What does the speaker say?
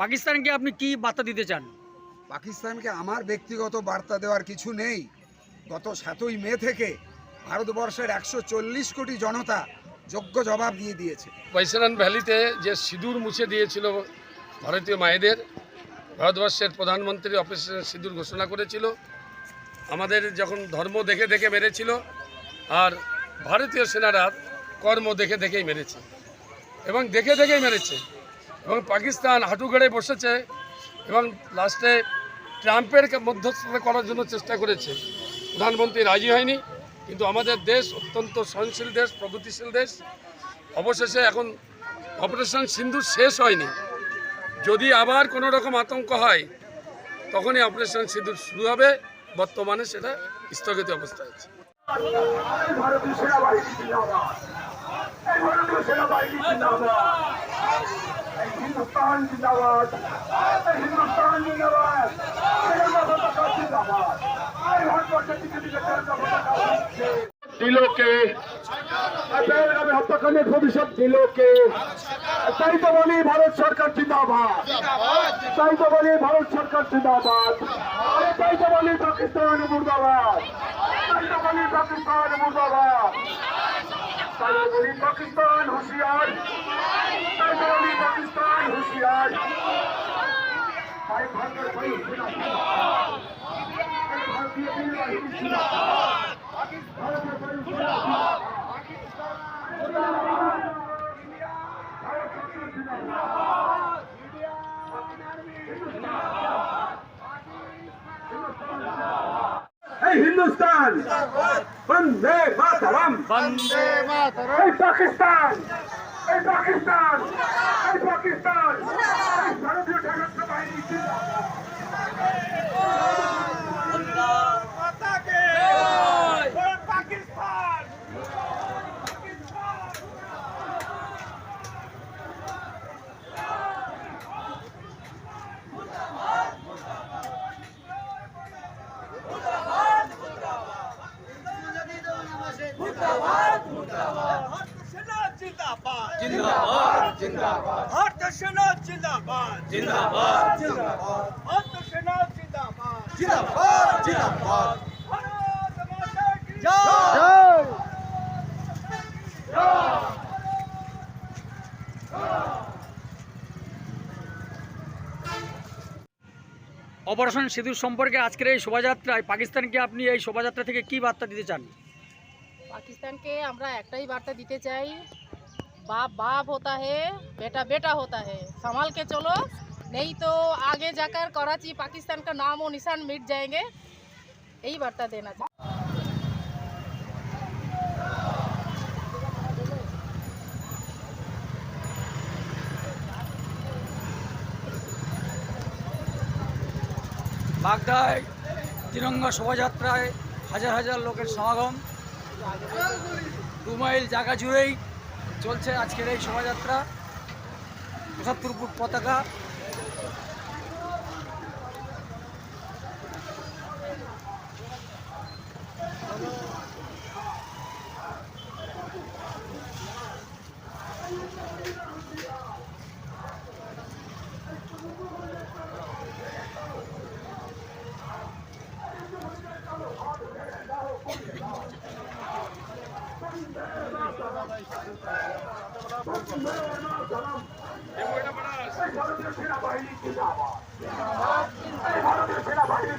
পাকিস্তানকে আপনি কি বার্তা দিতে চান? পাকিস্তানকে আমার ব্যক্তিগত বার্তা দেওয়ার কিছু নেই। গত সাতই মে থেকে ভারতবর্ষের একশো চল্লিশ কোটি জনতা যোগ্য জবাব দিয়ে দিয়েছে। বৈশারান ভ্যালিতে যে সিঁদুর মুছে দিয়েছিল ভারতীয় মায়েদের ভারতবর্ষের প্রধানমন্ত্রী অফিসে সিঁদুর ঘোষণা করেছিল। আমাদের যখন ধর্ম দেখে দেখে মেরেছিল আর ভারতীয় সেনারা কর্ম দেখে দেখেই মেরেছে। এবং দেখে দেখেই মেরেছে। এবং পাকিস্তান হাঁটু গেড়ে বসেছে এবং লাস্টে ট্রাম্পের মধ্যস্থতা করার জন্য চেষ্টা করেছে। প্রধানমন্ত্রী রাজি হয়নি, কিন্তু আমাদের দেশ অত্যন্ত সহনশীল দেশ, প্রগতিশীল দেশ। অবশেষে এখন অপারেশন সিন্ধু শেষ হয়নি। যদি আবার কোনো রকম আতঙ্ক হয়, তখনই অপারেশন সিন্ধু শুরু হবে। বর্তমানে সেটা স্থগিত অবস্থায় আছে। ভারতীয় সেনাবাহিনী দিকে শ্রীলঙ্কা পতাকা উঠছে। দিলোকে হত্যাকাণ্ডের প্রতিশোধ দিলোকে তাই তো বলি ভারত সরকার জিন্দাবাদ। তাই তো বলি ভারত সরকার জিন্দাবাদ। তাই তো বলি পাকিস্তান মুর্দাবাদ। তাই তো বলি পাকিস্তান মুর্দাবাদ। তাই বলি পাকিস্তান হুঁশিয়ার তাই তো বলি পাকিস্তান হুঁশিয়ার তাই ভারতের বায়ু সেনা জিন্দাবাদ। এই পাকিস্তান এই পাকিস্তান। ভারতীয় সশস্ত্র অপারেশন সেতু সম্পর্কে আজকের এই শোভাযাত্রায় পাকিস্তানকে আপনি এই শোভাযাত্রা থেকে কি বার্তা দিতে চান? পাকিস্তানকে আমরা একটাই বার্তা দিতে চাই बाप बाप होता है बेटा बेटा होता है संभाल के चलो नहीं तो आगे जाकर कराची पाकिस्तान का नाम और निशान मिट जाएंगे यही वार्ता देना चाहिए বাগদায় তিরঙ্গা শোভাযাত্রায় হাজার হাজার লোকের সমাগম দু মাইল জায়গা জুড়েই চলছে আজকের এই শোভাযাত্রা। পঁচাত্তর ফুট পতাকা। ভারতীয় সেনাবাহিনী